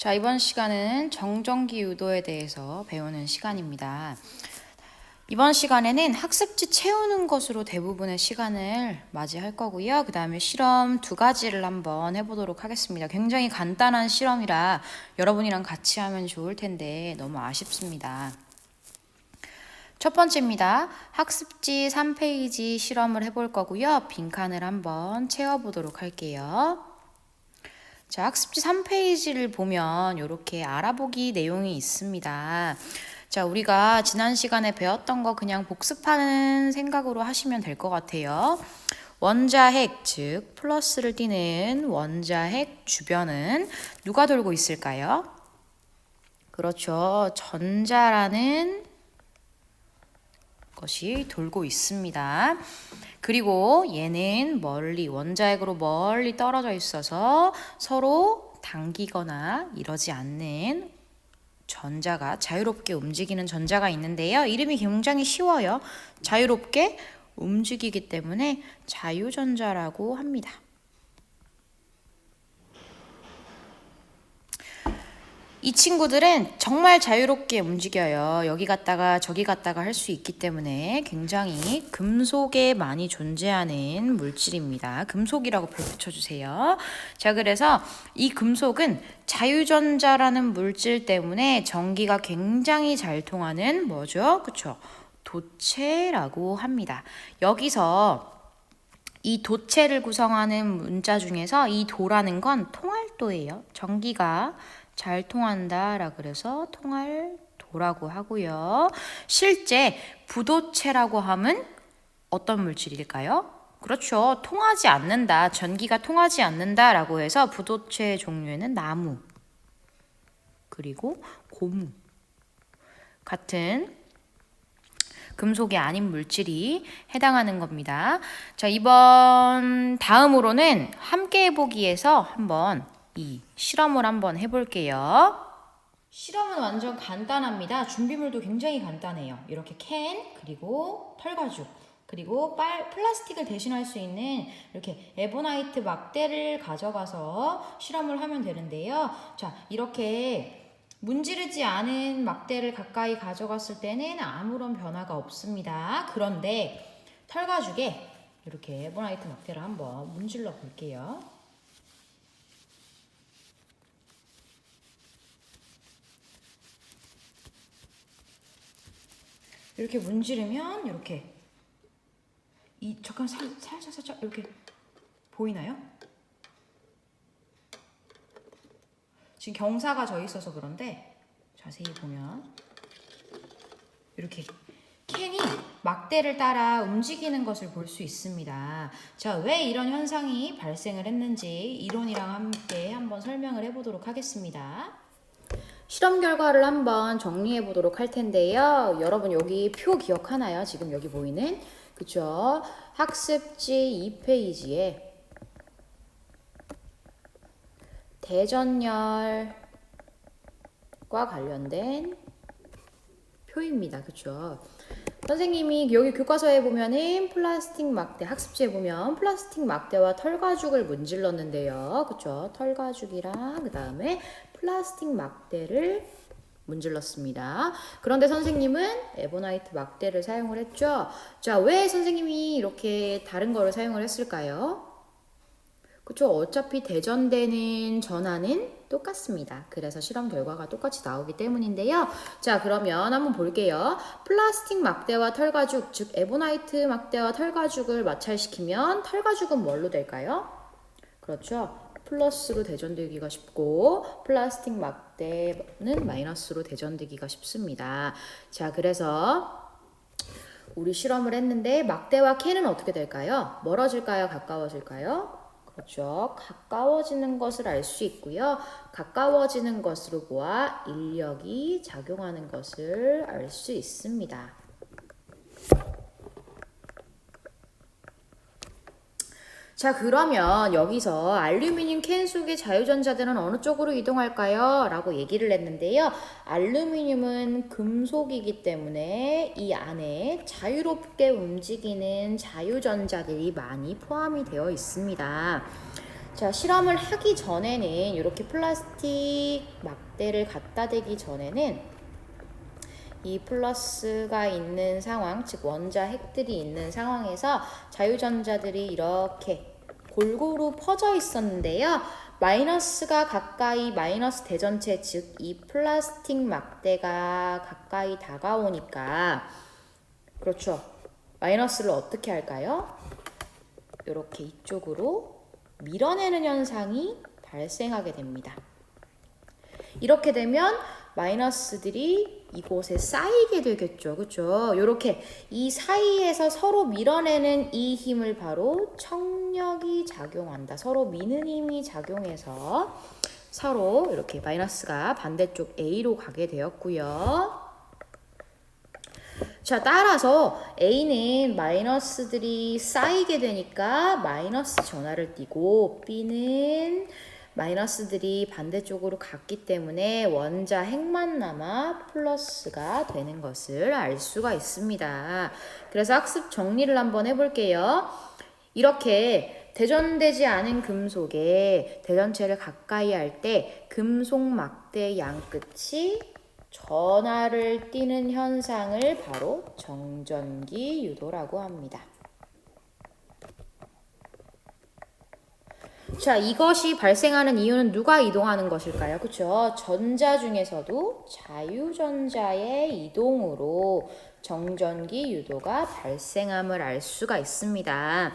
자, 이번 시간은 정전기 유도에 대해서 배우는 시간입니다. 이번 시간에는 학습지 채우는 것으로 대부분의 시간을 맞이할 거고요. 그 다음에 실험 두 가지를 한번 해보도록 하겠습니다. 굉장히 간단한 실험이라 여러분이랑 같이 하면 좋을 텐데 너무 아쉽습니다. 첫 번째입니다. 학습지 3페이지 실험을 해볼 거고요. 빈칸을 한번 채워보도록 할게요. 자, 학습지 3페이지를 보면 이렇게 알아보기 내용이 있습니다. 자, 우리가 지난 시간에 배웠던 거 그냥 복습하는 생각으로 하시면 될 것 같아요. 원자핵, 즉, 플러스를 띠는 원자핵 주변은 누가 돌고 있을까요? 그렇죠. 전자라는 것이 돌고 있습니다. 그리고 얘는 멀리, 원자핵으로 멀리 떨어져 있어서 서로 당기거나 이러지 않는 전자가 자유롭게 움직이는 전자가 있는데요. 이름이 굉장히 쉬워요. 자유롭게 움직이기 때문에 자유전자라고 합니다. 이 친구들은 정말 자유롭게 움직여요. 여기 갔다가 저기 갔다가 할 수 있기 때문에 굉장히 금속에 많이 존재하는 물질입니다. 금속이라고 별 붙여주세요. 자, 그래서 이 금속은 자유전자라는 물질 때문에 전기가 굉장히 잘 통하는 뭐죠? 그쵸? 도체라고 합니다. 여기서 이 도체를 구성하는 문자 중에서 이 도라는 건 통할도예요. 전기가 잘 통한다 라 그래서 통할 도라고 하고요. 실제 부도체라고 하면 어떤 물질일까요? 그렇죠. 통하지 않는다. 전기가 통하지 않는다 라고 해서 부도체 종류에는 나무 그리고 고무 같은 금속이 아닌 물질이 해당하는 겁니다. 자, 이번 다음으로는 함께 해보기에서 한번 이 실험을 한번 해볼게요. 실험은 완전 간단합니다. 준비물도 굉장히 간단해요. 이렇게 캔, 그리고 털가죽, 그리고 빨, 플라스틱을 대신할 수 있는 이렇게 에보나이트 막대를 가져가서 실험을 하면 되는데요. 자, 이렇게 문지르지 않은 막대를 가까이 가져갔을 때는 아무런 변화가 없습니다. 그런데 털가죽에 이렇게 에보나이트 막대를 한번 문질러 볼게요. 이렇게 문지르면 이렇게 이 잠깐 살, 살짝 살짝 이렇게 보이나요? 지금 경사가 져 있어서 그런데 자세히 보면 이렇게 캔이 막대를 따라 움직이는 것을 볼 수 있습니다. 자, 왜 이런 현상이 발생을 했는지 이론이랑 함께 한번 설명을 해보도록 하겠습니다. 실험 결과를 한번 정리해 보도록 할 텐데요. 여러분 여기 표 기억하나요? 지금 여기 보이는 그쵸? 학습지 2페이지에 대전열과 관련된 표입니다. 그쵸? 선생님이 여기 교과서에 보면은 플라스틱 막대 학습지에 보면 플라스틱 막대와 털가죽을 문질렀는데요. 그쵸? 털가죽이랑 그 다음에 플라스틱 막대를 문질렀습니다. 그런데 선생님은 에보나이트 막대를 사용을 했죠. 자, 왜 선생님이 이렇게 다른 거를 사용을 했을까요? 그쵸? 어차피 대전되는 전하는 똑같습니다. 그래서 실험 결과가 똑같이 나오기 때문인데요. 자, 그러면 한번 볼게요. 플라스틱 막대와 털가죽, 즉 에보나이트 막대와 털가죽을 마찰시키면 털가죽은 뭘로 될까요? 그렇죠. 플러스로 대전되기가 쉽고 플라스틱 막대는 마이너스로 대전되기가 쉽습니다. 자, 그래서 우리 실험을 했는데 막대와 캔은 어떻게 될까요? 멀어질까요? 가까워질까요? 그렇죠. 가까워지는 것을 알 수 있고요. 가까워지는 것으로 보아 인력이 작용하는 것을 알 수 있습니다. 자, 그러면 여기서 알루미늄 캔 속의 자유전자들은 어느 쪽으로 이동할까요? 라고 얘기를 했는데요. 알루미늄은 금속이기 때문에 이 안에 자유롭게 움직이는 자유전자들이 많이 포함이 되어 있습니다. 자, 실험을 하기 전에는 이렇게 플라스틱 막대를 갖다 대기 전에는 이 플러스가 있는 상황, 즉 원자 핵들이 있는 상황에서 자유전자들이 이렇게 골고루 퍼져 있었는데요. 마이너스가 가까이 마이너스 대전체, 즉 이 플라스틱 막대가 가까이 다가오니까 그렇죠. 마이너스를 어떻게 할까요? 이렇게 이쪽으로 밀어내는 현상이 발생하게 됩니다. 이렇게 되면 마이너스들이 이곳에 쌓이게 되겠죠. 그렇죠? 이렇게 이 사이에서 서로 밀어내는 이 힘을 바로 청 력이 작용한다. 서로 미는 힘이 작용해서 서로 이렇게 마이너스가 반대쪽 A로 가게 되었고요. 자, 따라서 A는 마이너스들이 쌓이게 되니까 마이너스 전화를 띄고 B는 마이너스들이 반대쪽으로 갔기 때문에 원자 핵만 남아 플러스가 되는 것을 알 수가 있습니다. 그래서 학습 정리를 한번 해볼게요. 이렇게 대전되지 않은 금속에 대전체를 가까이 할 때 금속 막대 양끝이 전하를 띠는 현상을 바로 정전기 유도라고 합니다. 자, 이것이 발생하는 이유는 누가 이동하는 것일까요? 그쵸? 전자 중에서도 자유전자의 이동으로 정전기 유도가 발생함을 알 수가 있습니다.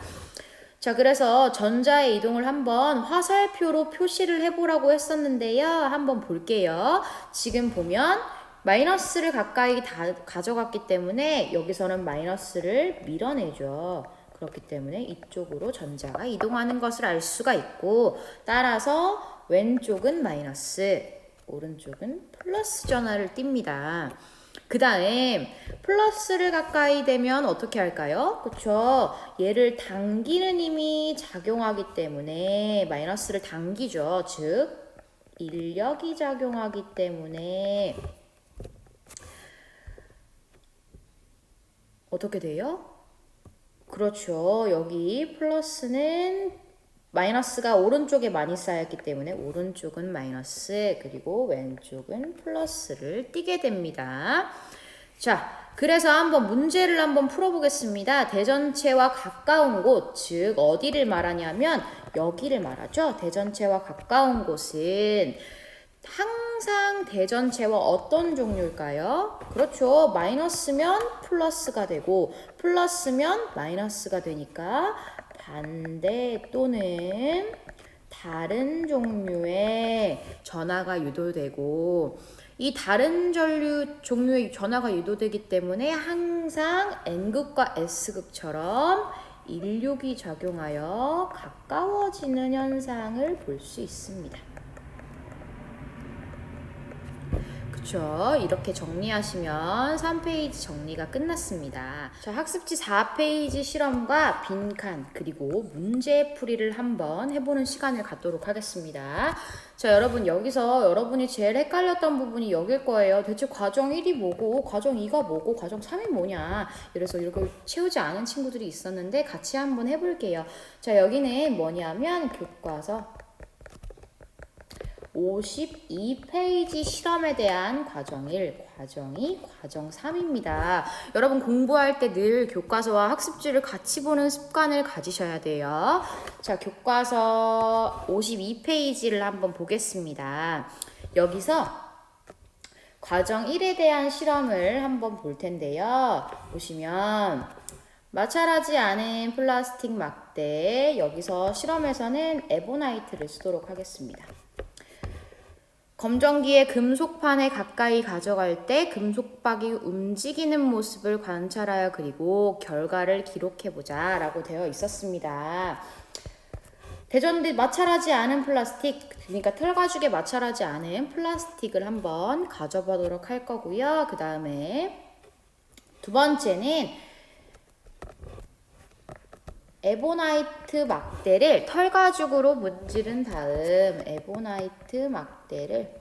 자, 그래서 전자의 이동을 한번 화살표로 표시를 해보라고 했었는데요. 한번 볼게요. 지금 보면 마이너스를 가까이 다 가져갔기 때문에 여기서는 마이너스를 밀어내죠. 그렇기 때문에 이쪽으로 전자가 이동하는 것을 알 수가 있고 따라서 왼쪽은 마이너스, 오른쪽은 플러스 전화를 띱니다. 그 다음 플러스를 가까이 되면 어떻게 할까요? 그쵸? 얘를 당기는 힘이 작용하기 때문에 마이너스를 당기죠. 즉 인력이 작용하기 때문에 어떻게 돼요? 그렇죠. 여기 플러스는 마이너스가 오른쪽에 많이 쌓였기 때문에 오른쪽은 마이너스 그리고 왼쪽은 플러스를 띠게 됩니다. 자, 그래서 한번 문제를 한번 풀어보겠습니다. 대전체와 가까운 곳, 즉 어디를 말하냐면 여기를 말하죠. 대전체와 가까운 곳은 항상 대전체와 어떤 종류일까요? 그렇죠. 마이너스면 플러스가 되고 플러스면 마이너스가 되니까 반대 또는 다른 종류의 전하가 유도되고 이 다른 전류 종류의 전하가 유도되기 때문에 항상 N극과 S극처럼 인력이 작용하여 가까워지는 현상을 볼 수 있습니다. 그렇죠. 이렇게 정리하시면 3페이지 정리가 끝났습니다. 자, 학습지 4페이지 실험과 빈칸 그리고 문제 풀이를 한번 해보는 시간을 갖도록 하겠습니다. 자, 여러분 여기서 여러분이 제일 헷갈렸던 부분이 여길 거예요. 대체 과정 1이 뭐고 과정 2가 뭐고 과정 3이 뭐냐. 이래서 이걸 채우지 않은 친구들이 있었는데 같이 한번 해볼게요. 자, 여기는 뭐냐면 교과서 52페이지 실험에 대한 과정 1, 과정 2, 과정 3입니다. 여러분 공부할 때 늘 교과서와 학습지를 같이 보는 습관을 가지셔야 돼요. 자, 교과서 52페이지를 한번 보겠습니다. 여기서 과정 1에 대한 실험을 한번 볼 텐데요. 보시면 마찰하지 않은 플라스틱 막대 여기서 실험에서는 에보나이트를 쓰도록 하겠습니다. 검정기의 금속판에 가까이 가져갈 때 금속박이 움직이는 모습을 관찰하여 그리고 결과를 기록해보자 라고 되어 있었습니다. 대전대 마찰하지 않은 플라스틱, 그러니까 털가죽에 마찰하지 않은 플라스틱을 한번 가져보도록 할 거고요. 그 다음에 두 번째는 에보나이트 막대를 털가죽으로 문지른 다음 에보나이트 막대 를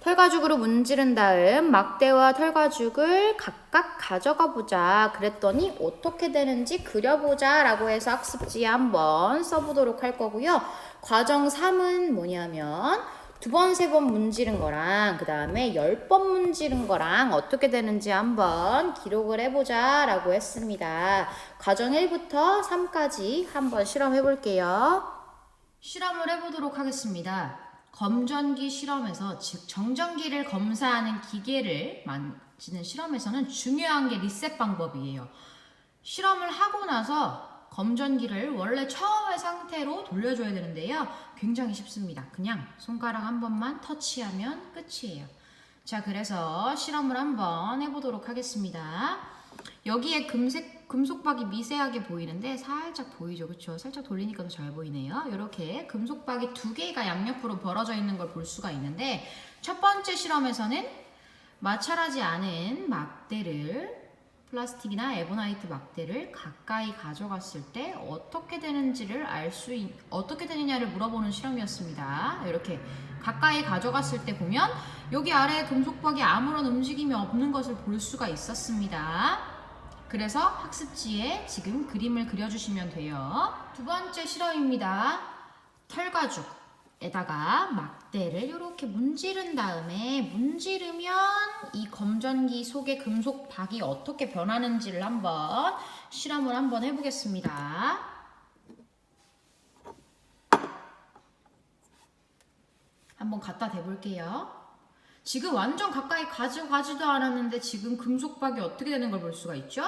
털가죽으로 문지른 다음 막대와 털가죽을 각각 가져가 보자. 그랬더니 어떻게 되는지 그려보자 라고 해서 학습지에 한번 써보도록 할 거고요. 과정 3은 뭐냐면 두 번, 세 번 문지른 거랑 그 다음에 열 번 문지른 거랑 어떻게 되는지 한번 기록을 해보자 라고 했습니다. 과정 1부터 3까지 한번 실험해 볼게요. 실험을 해보도록 하겠습니다. 검전기 실험에서 즉 정전기를 검사하는 기계를 만지는 실험에서는 중요한 게 리셋 방법이에요. 실험을 하고 나서 검전기를 원래 처음의 상태로 돌려줘야 되는데요. 굉장히 쉽습니다. 그냥 손가락 한 번만 터치하면 끝이에요. 자, 그래서 실험을 한번 해보도록 하겠습니다. 여기에 금색, 금속박이 미세하게 보이는데 살짝 보이죠? 그쵸? 살짝 돌리니까 더 잘 보이네요. 이렇게 금속박이 두 개가 양옆으로 벌어져 있는 걸 볼 수가 있는데 첫 번째 실험에서는 마찰하지 않은 막대를 플라스틱이나 에보나이트 막대를 가까이 가져갔을 때 어떻게 되는지를 알 수 어떻게 되느냐를 물어보는 실험이었습니다. 이렇게 가까이 가져갔을 때 보면 여기 아래 금속박이 아무런 움직임이 없는 것을 볼 수가 있었습니다. 그래서 학습지에 지금 그림을 그려주시면 돼요. 두 번째 실험입니다. 털가죽 에다가 막대를 이렇게 문지른 다음에 문지르면 이 검전기 속의 금속 박이 어떻게 변하는지를 한번 실험을 한번 해보겠습니다. 한번 갖다 대볼게요. 지금 완전 가까이 가져가지도 않았는데 지금 금속박이 어떻게 되는 걸 볼 수가 있죠?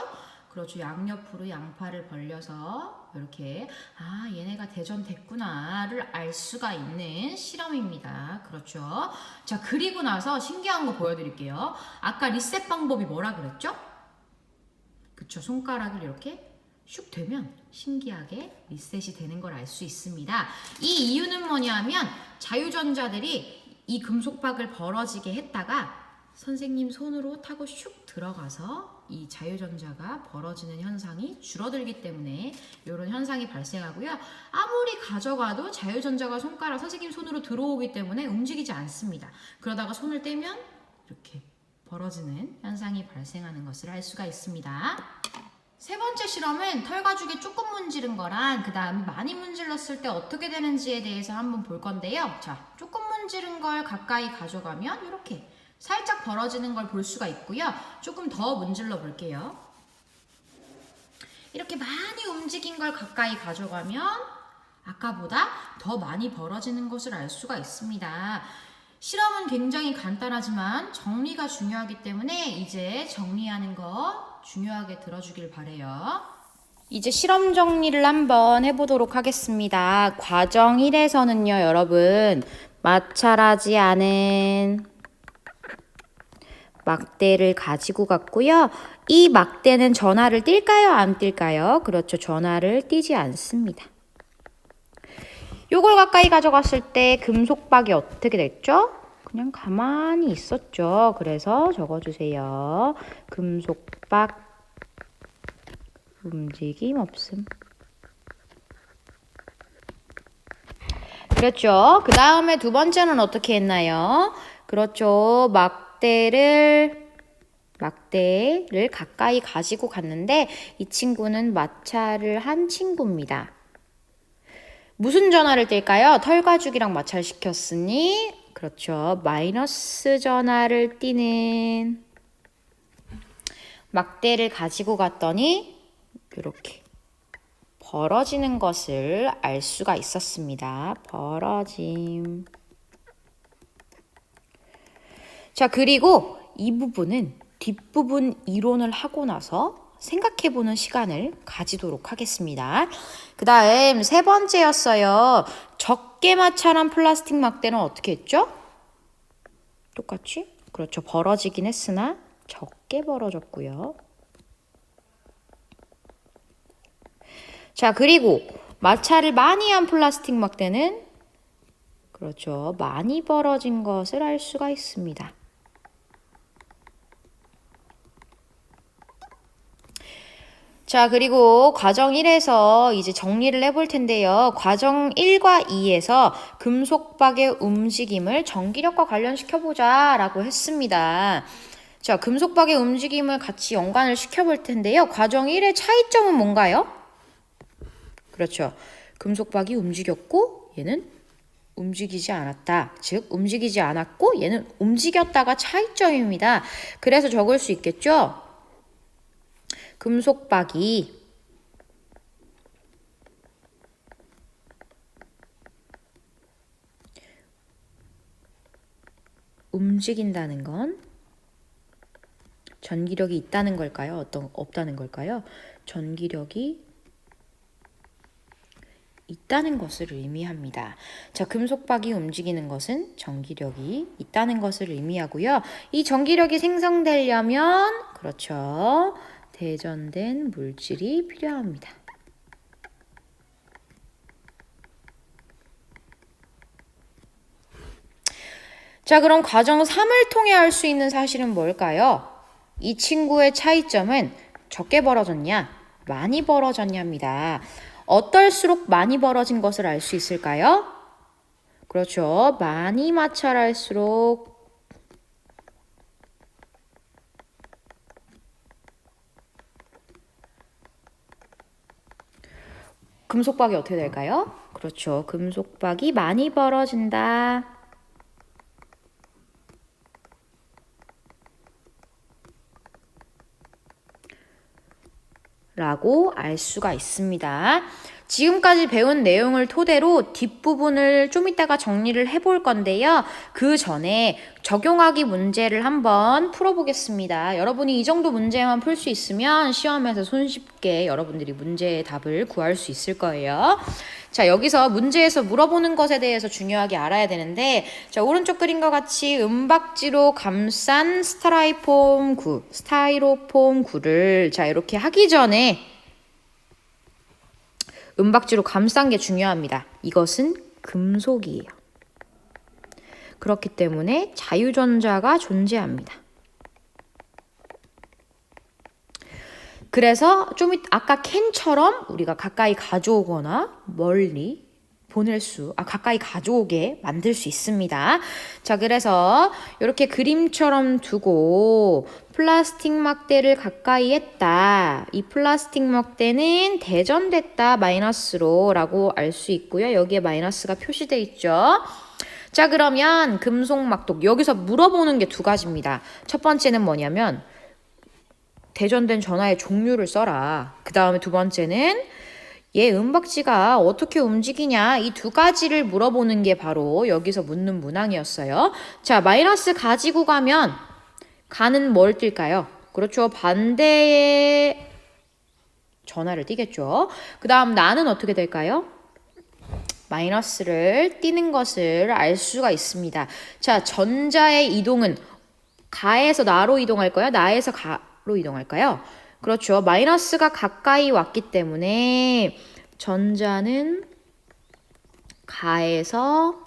그렇죠. 양옆으로 양팔을 벌려서 이렇게 아 얘네가 대전됐구나를 알 수가 있는 실험입니다. 그렇죠. 자 그리고 나서 신기한 거 보여드릴게요. 아까 리셋 방법이 뭐라 그랬죠? 그쵸. 손가락을 이렇게 슉 되면 신기하게 리셋이 되는 걸 알 수 있습니다. 이 이유는 뭐냐면 자유전자들이 이 금속박을 벌어지게 했다가 선생님 손으로 타고 슉 들어가서 이 자유전자가 벌어지는 현상이 줄어들기 때문에 이런 현상이 발생하고요. 아무리 가져가도 자유전자가 손가락 선생님 손으로 들어오기 때문에 움직이지 않습니다. 그러다가 손을 떼면 이렇게 벌어지는 현상이 발생하는 것을 알 수가 있습니다. 세 번째 실험은 털 가죽에 조금 문지른 거랑 그 다음에 많이 문질렀을 때 어떻게 되는지에 대해서 한번 볼 건데요. 자, 조금 문지른 걸 가까이 가져가면 이렇게 살짝 벌어지는 걸 볼 수가 있고요. 조금 더 문질러 볼게요. 이렇게 많이 움직인 걸 가까이 가져가면 아까보다 더 많이 벌어지는 것을 알 수가 있습니다. 실험은 굉장히 간단하지만 정리가 중요하기 때문에 이제 정리하는 거 중요하게 들어주길 바래요. 이제 실험 정리를 한번 해보도록 하겠습니다. 과정 1에서는요, 여러분, 마찰하지 않은 막대를 가지고 갔고요. 이 막대는 전화를 띨까요? 안 띨까요? 그렇죠. 전화를 띄지 않습니다. 요걸 가까이 가져갔을 때 금속박이 어떻게 됐죠? 그냥 가만히 있었죠. 그래서 적어주세요. 금속박 움직임 없음. 그렇죠. 그 다음에 두 번째는 어떻게 했나요? 그렇죠. 막 대를 막대를 가까이 가지고 갔는데 이 친구는 마찰을 한 친구입니다. 무슨 전화를 띨까요? 털가죽이랑 마찰시켰으니 그렇죠. 마이너스 전화를 띄는 막대를 가지고 갔더니 이렇게 벌어지는 것을 알 수가 있었습니다. 벌어짐. 자, 그리고 이 부분은 뒷부분 이론을 하고 나서 생각해보는 시간을 가지도록 하겠습니다. 그 다음 세 번째였어요. 적게 마찰한 플라스틱 막대는 어떻게 했죠? 똑같이? 그렇죠. 벌어지긴 했으나 적게 벌어졌고요. 자, 그리고 마찰을 많이 한 플라스틱 막대는 그렇죠. 많이 벌어진 것을 알 수가 있습니다. 자, 그리고 과정 1에서 이제 정리를 해볼 텐데요. 과정 1과 2에서 금속박의 움직임을 전기력과 관련시켜보자 라고 했습니다. 자, 금속박의 움직임을 같이 연관을 시켜볼 텐데요. 과정 1의 차이점은 뭔가요? 그렇죠. 금속박이 움직였고 얘는 움직이지 않았다. 즉, 움직이지 않았고 얘는 움직였다가 차이점입니다. 그래서 적을 수 있겠죠? 금속박이 움직인다는 건 전기력이 있다는 걸까요? 어떤 없다는 걸까요? 전기력이 있다는 것을 의미합니다. 자, 금속박이 움직이는 것은 전기력이 있다는 것을 의미하고요. 이 전기력이 생성되려면 그렇죠. 대전된 물질이 필요합니다. 자, 그럼 과정 3을 통해 알 수 있는 사실은 뭘까요? 이 친구의 차이점은 적게 벌어졌냐, 많이 벌어졌냐입니다. 어떨수록 많이 벌어진 것을 알 수 있을까요? 그렇죠. 많이 마찰할수록 금속박이 어떻게 될까요? 그렇죠. 금속박이 많이 벌어진다. 라고 알 수가 있습니다. 지금까지 배운 내용을 토대로 뒷부분을 좀 이따가 정리를 해볼 건데요. 그 전에 적용하기 문제를 한번 풀어보겠습니다. 여러분이 이 정도 문제만 풀 수 있으면 시험에서 손쉽게 여러분들이 문제의 답을 구할 수 있을 거예요. 자, 여기서 문제에서 물어보는 것에 대해서 중요하게 알아야 되는데, 자, 오른쪽 그림과 같이 은박지로 감싼 스타라이폼 구, 스타이로폼 구를, 자, 이렇게 하기 전에 은박지로 감싼 게 중요합니다. 이것은 금속이에요. 그렇기 때문에 자유전자가 존재합니다. 그래서 좀 아까 캔처럼 우리가 가까이 가져오거나 멀리 보낼 수, 아, 가까이 가져오게 만들 수 있습니다. 자, 그래서 이렇게 그림처럼 두고 플라스틱 막대를 가까이 했다. 이 플라스틱 막대는 대전됐다. 마이너스로 라고 알 수 있고요. 여기에 마이너스가 표시되어 있죠. 자, 그러면 금속 막독. 여기서 물어보는 게 두 가지입니다. 첫 번째는 뭐냐면 대전된 전화의 종류를 써라. 그 다음에 두 번째는 얘 은박지가 어떻게 움직이냐 이 두 가지를 물어보는 게 바로 여기서 묻는 문항이었어요. 자, 마이너스 가지고 가면 가는 뭘 뛸까요? 그렇죠. 반대의 전화를 띄겠죠. 그 다음 나는 어떻게 될까요? 마이너스를 띄는 것을 알 수가 있습니다. 자, 전자의 이동은 가에서 나로 이동할까요? 나에서 가로 이동할까요? 그렇죠. 마이너스가 가까이 왔기 때문에 전자는 가에서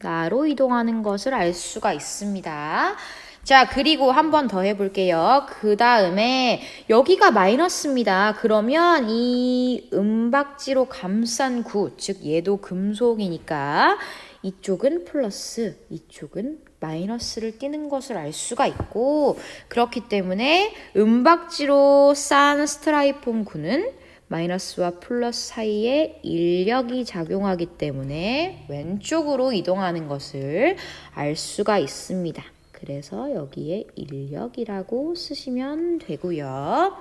나로 이동하는 것을 알 수가 있습니다. 자, 그리고 한 번 더 해볼게요. 그 다음에 여기가 마이너스입니다. 그러면 이 은박지로 감싼 구, 즉 얘도 금속이니까 이쪽은 플러스, 이쪽은 마이너스를 띄는 것을 알 수가 있고 그렇기 때문에 은박지로 싼 스트라이폼 구는 마이너스와 플러스 사이에 인력이 작용하기 때문에 왼쪽으로 이동하는 것을 알 수가 있습니다. 그래서 여기에 인력이라고 쓰시면 되고요.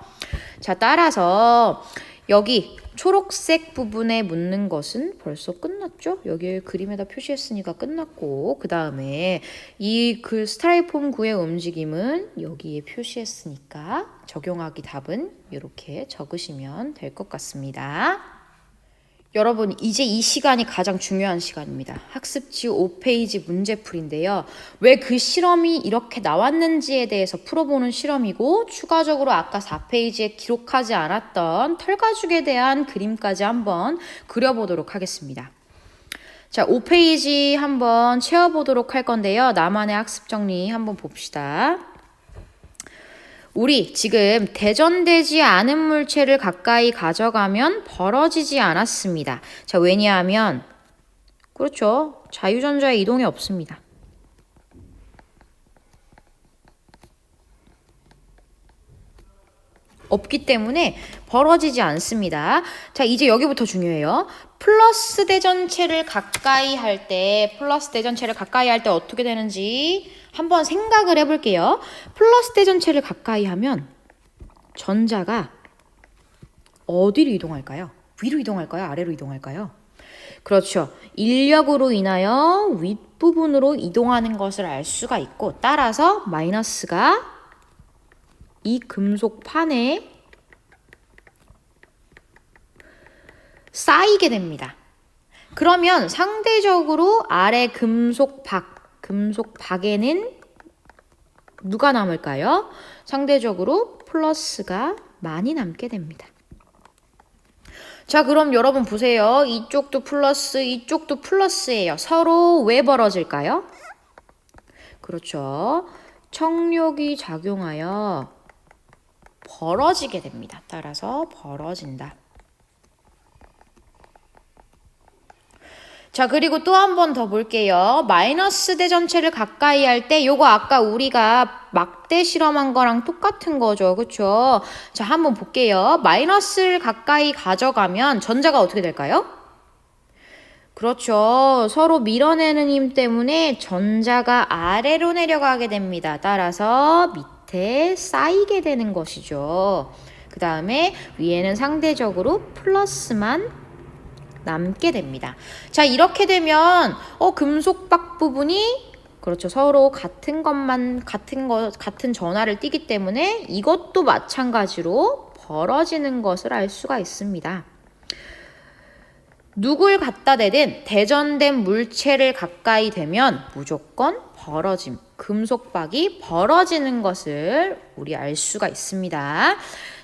자, 따라서 여기 초록색 부분에 묻는 것은 벌써 끝났죠? 여기 그림에다 표시했으니까 끝났고 그 다음에 이 그 스타일폼 구의 움직임은 여기에 표시했으니까 적용하기 답은 이렇게 적으시면 될 것 같습니다. 여러분, 이제 이 시간이 가장 중요한 시간입니다. 학습지 5페이지 문제풀인데요. 왜 그 실험이 이렇게 나왔는지에 대해서 풀어보는 실험이고, 추가적으로 아까 4페이지에 기록하지 않았던 털가죽에 대한 그림까지 한번 그려보도록 하겠습니다. 자, 5페이지 한번 채워보도록 할 건데요. 나만의 학습 정리 한번 봅시다. 우리 지금 대전되지 않은 물체를 가까이 가져가면 벌어지지 않았습니다. 자, 왜냐하면 그렇죠. 자유전자의 이동이 없습니다. 없기 때문에 벌어지지 않습니다. 자, 이제 여기부터 중요해요. 플러스 대전체를 가까이 할 때, 플러스 대전체를 가까이 할 때 어떻게 되는지 한번 생각을 해볼게요. 플러스 대전체를 가까이 하면 전자가 어디로 이동할까요? 위로 이동할까요? 아래로 이동할까요? 그렇죠. 인력으로 인하여 윗부분으로 이동하는 것을 알 수가 있고, 따라서 마이너스가 이 금속 판에 쌓이게 됩니다. 그러면 상대적으로 아래 금속 박, 금속 박에는 누가 남을까요? 상대적으로 플러스가 많이 남게 됩니다. 자, 그럼 여러분 보세요. 이쪽도 플러스, 이쪽도 플러스예요. 서로 왜 벌어질까요? 그렇죠. 청력이 작용하여 벌어지게 됩니다. 따라서 벌어진다. 자, 그리고 또 한 번 더 볼게요. 마이너스 대 전체를 가까이 할 때 요거 아까 우리가 막대 실험한 거랑 똑같은 거죠. 그쵸? 자, 한번 볼게요. 마이너스를 가까이 가져가면 전자가 어떻게 될까요? 그렇죠. 서로 밀어내는 힘 때문에 전자가 아래로 내려가게 됩니다. 따라서 밑에 쌓이게 되는 것이죠. 그 다음에 위에는 상대적으로 플러스만 남게 됩니다. 자, 이렇게 되면 어 금속박 부분이 그렇죠. 서로 같은 것만 같은 거 같은 전하를 띠기 때문에 이것도 마찬가지로 벌어지는 것을 알 수가 있습니다. 누굴 갖다 대든 대전된 물체를 가까이 되면 무조건 벌어짐, 금속박이 벌어지는 것을 우리 알 수가 있습니다.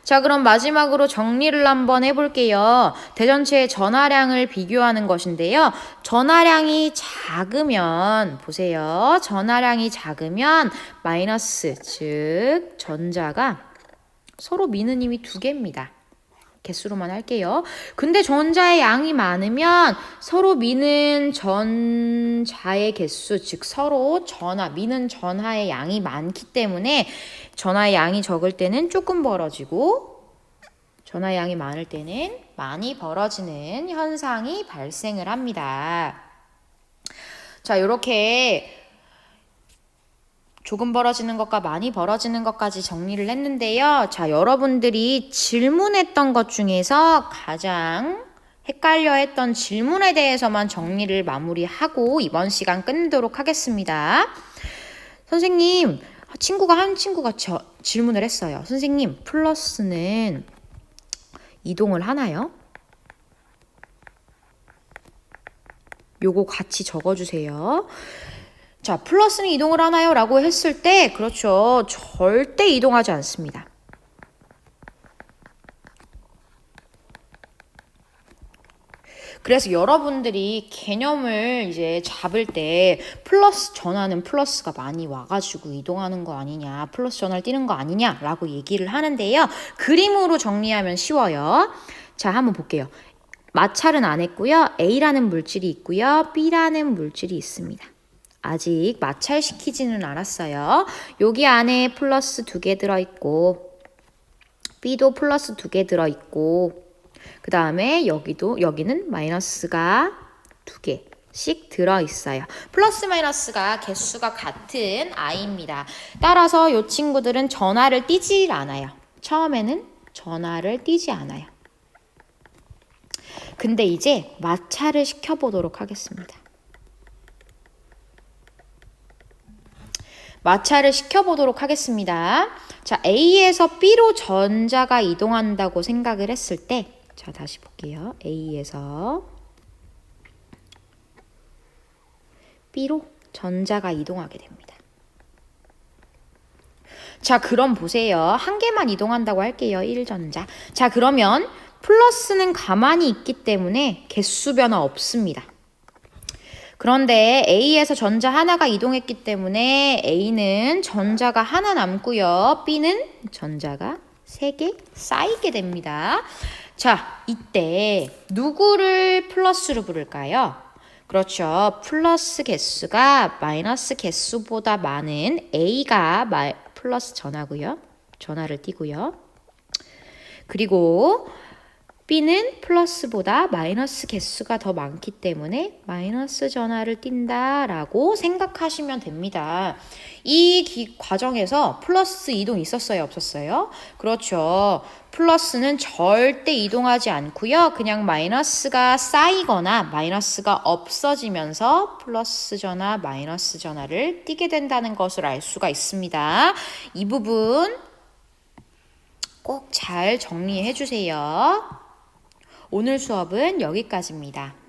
자, 그럼 마지막으로 정리를 한번 해볼게요. 대전체의 전하량을 비교하는 것인데요. 전하량이 작으면, 보세요. 전하량이 작으면 마이너스, 즉, 전자가 서로 미는 힘이 두 개입니다. 개수로만 할게요. 근데 전자의 양이 많으면 서로 미는 전자의 개수, 즉 서로 전하, 미는 전하의 양이 많기 때문에 전하의 양이 적을 때는 조금 벌어지고 전하의 양이 많을 때는 많이 벌어지는 현상이 발생을 합니다. 자, 이렇게 조금 벌어지는 것과 많이 벌어지는 것까지 정리를 했는데요. 자, 여러분들이 질문했던 것 중에서 가장 헷갈려 했던 질문에 대해서만 정리를 마무리하고 이번 시간 끝내도록 하겠습니다. 선생님, 친구가 한 친구가 저, 질문을 했어요. 선생님, 플러스는 이동을 하나요? 요거 같이 적어주세요. 자, 플러스는 이동을 하나요? 라고 했을 때, 그렇죠. 절대 이동하지 않습니다. 그래서 여러분들이 개념을 이제 잡을 때 플러스 전화는 플러스가 많이 와가지고 이동하는 거 아니냐, 플러스 전화를 띄는 거 아니냐라고 얘기를 하는데요. 그림으로 정리하면 쉬워요. 자, 한번 볼게요. 마찰은 안 했고요. A라는 물질이 있고요. B라는 물질이 있습니다. 아직 마찰시키지는 않았어요. 여기 안에 플러스 두 개 들어있고 B도 플러스 두 개 들어있고 그 다음에 여기도 여기는 마이너스가 두 개 씩 들어있어요. 플러스 마이너스가 개수가 같은 i입니다. 따라서 이 친구들은 전화를 띄지 않아요. 처음에는 전화를 띄지 않아요. 근데 이제 마찰을 시켜보도록 하겠습니다. 마찰을 시켜보도록 하겠습니다. 자, A에서 B로 전자가 이동한다고 생각을 했을 때, 자, 다시 볼게요. A에서 B로 전자가 이동하게 됩니다. 자, 그럼 보세요. 한 개만 이동한다고 할게요. 1전자. 자, 그러면 플러스는 가만히 있기 때문에 개수 변화 없습니다. 그런데 A에서 전자 하나가 이동했기 때문에 A는 전자가 하나 남고요. B는 전자가 3개 쌓이게 됩니다. 자, 이때 누구를 플러스로 부를까요? 그렇죠. 플러스 개수가 마이너스 개수보다 많은 A가 마, 플러스 전화고요. 전화를 띄고요. 그리고 B는 플러스보다 마이너스 개수가 더 많기 때문에 마이너스 전화를 띈다 라고 생각하시면 됩니다. 이 기, 과정에서 플러스 이동 있었어요, 없었어요? 그렇죠. 플러스는 절대 이동하지 않고요. 그냥 마이너스가 쌓이거나 마이너스가 없어지면서 플러스 전화, 마이너스 전화를 띄게 된다는 것을 알 수가 있습니다. 이 부분 꼭 잘 정리해 주세요. 오늘 수업은 여기까지입니다.